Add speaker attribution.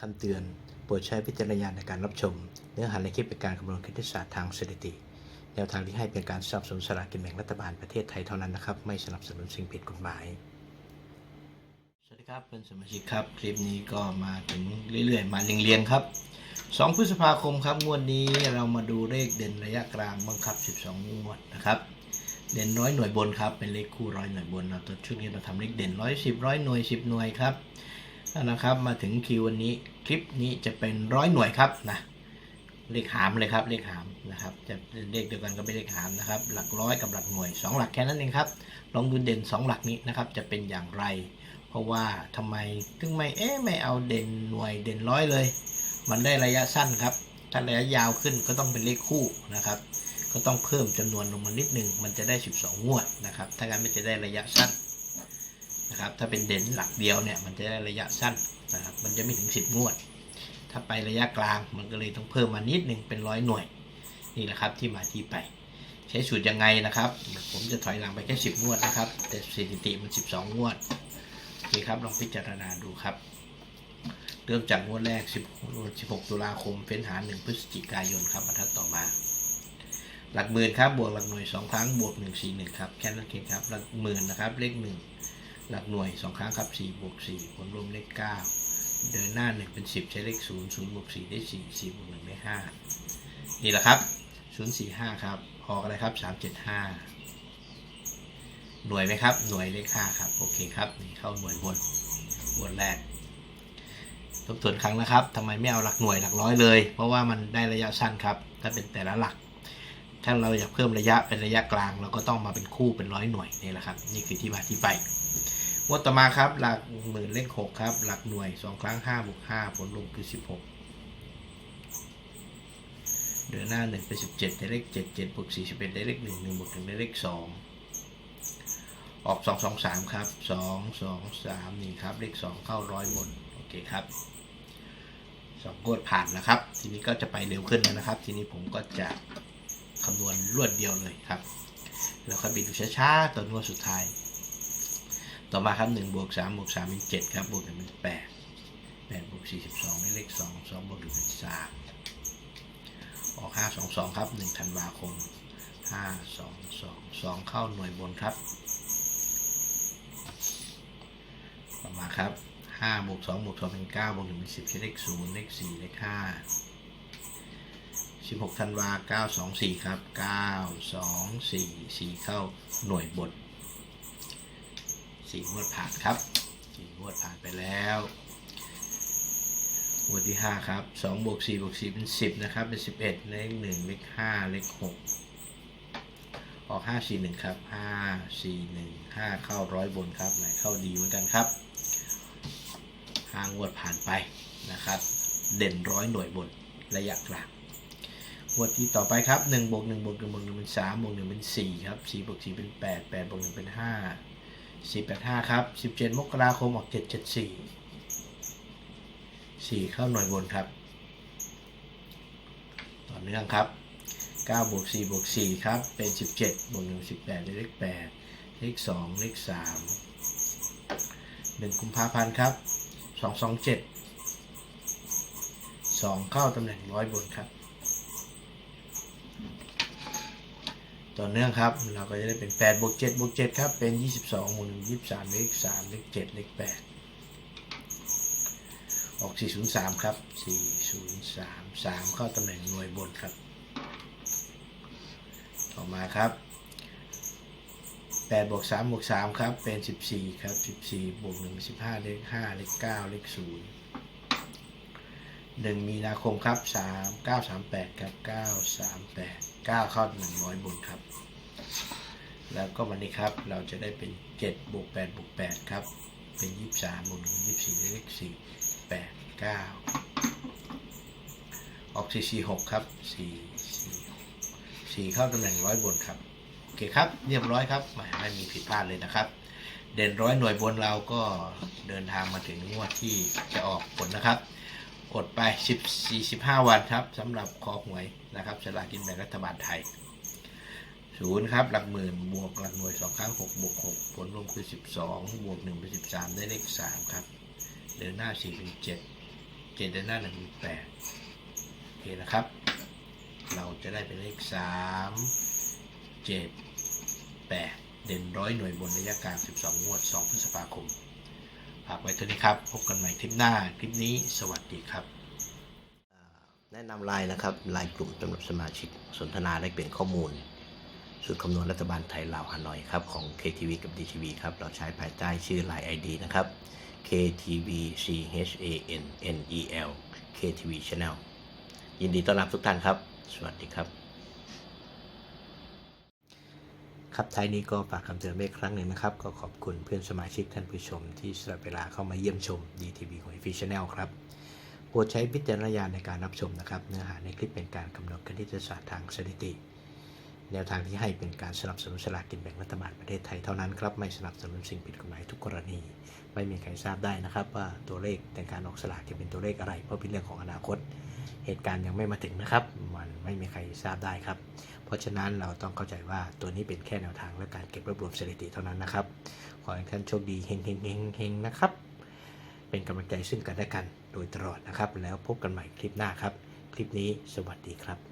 Speaker 1: คำเตือน โปรดใช้วิจารณญาณในการรับชม เนื้อหาในคลิปเป็นการคำนวณคณิตศาสตร์ทางสถิติ แนวทางที่ให้เป็นการสนับสนุนสลากกินแบ่งรัฐบาลประเทศไทยเท่านั้นนะครับ ไม่สนับสนุนสิ่งผิดกฎหมาย สวัสดีครับเพื่อนสมาชิกครับ คลิปนี้ก็มาถึงเรื่อยๆ มาเรียงๆครับ 2 พฤษภาคมครับงวดนี้เรามาดูเลขเด่นระยะกลางบังคับ 12 งวดนะครับเด่นร้อยหน่วยบนครับเป็นเลขคู่ร้อยหน่วยบนเราตัวชุดนี้เราทำเลขเด่นร้อยสิบร้อยหน่วยสิบหน่วยครับ นะครับ มาถึงคิววันนี้คลิปนี้จะเป็นร้อยหน่วยครับนะเลขหามเลยครับเลขหามนะครับ จะเลขเดียวกันก็เป็นเลขหามนะครับ หลักร้อยกับหลักหน่วยสองหลักแค่นั้นเองครับลองดูเด่นสองหลักนี้นะครับ จะเป็นอย่างไร เพราะว่าทำไมถึงไม่เอ๊ะไม่เอาเด่นหน่วยเด่นร้อยเลย มันได้ระยะสั้นครับ ถ้าระยะยาวขึ้นก็ต้องเป็นเลขคู่นะครับ ก็ต้องเพิ่มจำนวนลงมานิดนึงมันจะได้ 12 งวดนะครับถ้างั้นมันจะได้ระยะสั้น นะครับ ถ้าเป็นเด่นหลักเดียวเนี่ยมันจะได้ระยะสั้นนะครับ มันจะไม่ถึง 10 งวด ถ้าไประยะกลางมันก็เลยต้องเพิ่มมานิดนึงเป็นร้อยหน่วย นี่แหละครับที่มาที่ไป ใช้สูตรยังไงนะครับ ผมจะถอยหลังไปแค่ 10 งวดนะครับ แต่สถิติมัน 12 งวดโอเครับลองพิจารณาดูครับ เริ่มจากงวดแรก10 16ตุลาคมเฟ้นหา 1 พฤศจิกายนครับบรรทัดต่อมาหลักหมื่นครับบวกหลักหน่วยสองครั้งบวกหนึ่งสี่หนึ่งครับแค่นั้นเองครับหลักหมื่นนะครับเลขหนึ่ง หลักหน่วยสองครั้งครับสี่บวกสี่ผลรวมเลขเก้าเดินหน้าหนึ่งเป็นสิบใช้เลขศูนย์ศูนย์บวกสี่ได้สี่สี่บวกหนึ่งได้ห้านี่แหละครับศูนย์สี่ห้าครับ ออกอะไรครับสามเจ็ดห้าหน่วยไหมครับ หน่วยเลขห้าครับ โอเคครับ นี่เข้าหน่วยบนบนแรกทบทวนครั้งนะครับทำไมไม่เอาหลักหน่วยหลักร้อยเลย เพราะว่ามันได้ระยะสั้นครับ ถ้าเป็นแต่ละหลัก ถ้าเราอยากเพิ่มระยะเป็นระยะกลาง เราก็ต้องมาเป็นคู่เป็นร้อยหน่วยนี่แหละครับ นี่คือที่มาที่ไป งวดต่อมาครับ หลักหมื่นเลขหกครับ หลักหน่วยสองครั้งห้าบวกห้าผลรวมคือสิบหกเดือนหน้าหนึ่งเป็นสิบเจ็ดได้เลขเจ็ดเจ็ดบวกสี่สิบเอ็ดได้เลขหนึ่งหนึ่งบวกหนึ่งได้เลขสองออกสองสองสามครับสองสองสามนี่ครับ เลขสองเข้าร้อยบนโอเคครับสองงวดผ่านนะครับ ทีนี้ก็จะไปเร็วขึ้นแล้วนะครับ ทีนี้ผมก็จะคำนวณรวดเดียวเลยครับ แล้วค่อยไปดูช้าๆตัวนวดสุดท้าย ต่อมาครับ1บวก3บวก3เป็น7ครับบวก1เป็น8 8บวก42ได้เลข2 2บวก1เป็น3ออก 5 2 2 ครับ1ธันวาคม 5 2 2 2 เข้าหน่วยบนครับ ต่อมาครับ5บวก2บวก2เป็น9บวก1เป็น10ใช้เลข0เลข4เลข5 16ธันวา924 ครับ 924 4 เข้าหน่วยบท 4งวดผ่านครับ4งวดผ่านไปแล้วงวดที่5ครับ2บวก4บวก4เป็น10นะครับ เป็น11เลข1เลข5เลข6ออก5 4 1ครับ5 4 1 5เข้าร้อยบนครับไหนเข้าดีเหมือนกันครับห้างวดผ่านไปนะครับ เด่นร้อยหน่วยบนระยะกลางงวดที่ต่อไปครับ1บวก1บวก1บวก1เป็น3บวก1เป็น4ครับ4บวก4เป็น8 8บวก1เป็น5 4 8 5 ครับ 17 มกราคมออก 7 7 4 4 เข้าหน่วยบนครับ ต่อเนื่องครับ 9 บวก 4 บวก 4 ครับ เป็น 17 บวก 1 18 เลข 8 เลข 2 เลข 3 1 กุมภาพันธ์ครับ 227 2 เข้าตำแหน่งร้อยบนครับ ต่อเนื่องครับ เราก็จะได้เป็น8บวก7บวก7ครับ เป็น 22บวก1 23เลข3เลข7เลข8ออก 403 ครับ 403 3 เข้าตำแหน่งหน่วยบนครับ ต่อมาครับ8บวก3บวก3ครับ เป็น 14 ครับ 14บวก1เป็น15เลข5เลข9เลข0 1มีนาคมครับ3 9 3 8ครับ9 3 8 9 เข้า100บนครับ แล้วก็วันนี้ครับเราจะได้เป็น7บวก8บวก8ครับ เป็น23บวก1 24ได้เลข4 8 9ออก4 4 6ครับ4 4 4เข้าตำแหน่งร้อยบนครับโอเคครับเรียบร้อยครับไม่ไม่มีผิดพลาดเลยนะครับ เด่นร้อยหน่วยบนเราก็เดินทางมาถึงงวดที่จะออกผลนะครับ อดไป 10 45 วันครับสำหรับคอหวยนะครับสลากกินแบ่งรัฐบาลไทยศูนย์ครับ หลักหมื่นบวกหลักหน่วยสองครั้ง6บวก6ผลรวมคือ12บวก1เป็น13ได้เลข3ครับเดินหน้า4เป็น7เจ็ดเดินหน้าหนึ่งแปดโอเคนะครับ เราจะได้เป็นเลขสามเจ็ดแปดเด่นร้อยหน่วยบนระยะกลาง12งวด2พฤษภาคม ฝากไว้เท่านี้ครับ พบกันใหม่คลิปหน้า คลิปนี้สวัสดีครับ แนะนำไลน์นะครับไลน์กลุ่มสำหรับสมาชิกสนทนาและเปลี่ยนข้อมูลสูตรคำนวณรัฐบาลไทยลาวฮานอยครับของ KTV กับ DTV ครับ เราใช้ภายใต้ชื่อ Line ID นะครับ KTV CHAN NEL KTV Channel ยินดีต้อนรับทุกท่านครับ สวัสดีครับ ครับท้ายนี้ก็ฝากคำเตือนไว้อีกครั้งหนึ่งนะครับ ก็ขอบคุณเพื่อนสมาชิกท่านผู้ชม ที่สละเวลาเข้ามาเยี่ยมชม DTV ของ f i c i a n n e l ครับโปรดใช้วิจารณญาณในการรับชมนะครับ เนื้อหาในคลิปเป็นการกำหนดคณิตศาสตร์ทางสถิติ แนวทางที่ให้เป็นการสนับสนุนสลากกินแบ่งรัฐบาลประเทศไทยเท่านั้นครับ ไม่สนับสนุนสิ่งผิดกฎหมายทุกกรณี ไม่มีใครทราบได้นะครับ ว่าตัวเลขในการออกสลากจะเป็นตัวเลขอะไร เพราะเป็นเรื่องของอนาคต เหตุการณ์ยังไม่มาถึงนะครับ มันไม่มีใครทราบได้ครับ เพราะฉะนั้นเราต้องเข้าใจว่าตัวนี้เป็นแค่แนวทางและการเก็บรวบรวมสถิติเท่านั้นนะครับ ขอให้ท่านโชคดีเฮงเฮงเฮงเฮงนะครับ เป็นกำลังใจซึ่งกันและกันโดยตลอดนะครับ แล้วพบกันใหม่คลิปหน้าครับ คลิปนี้สวัสดีครับ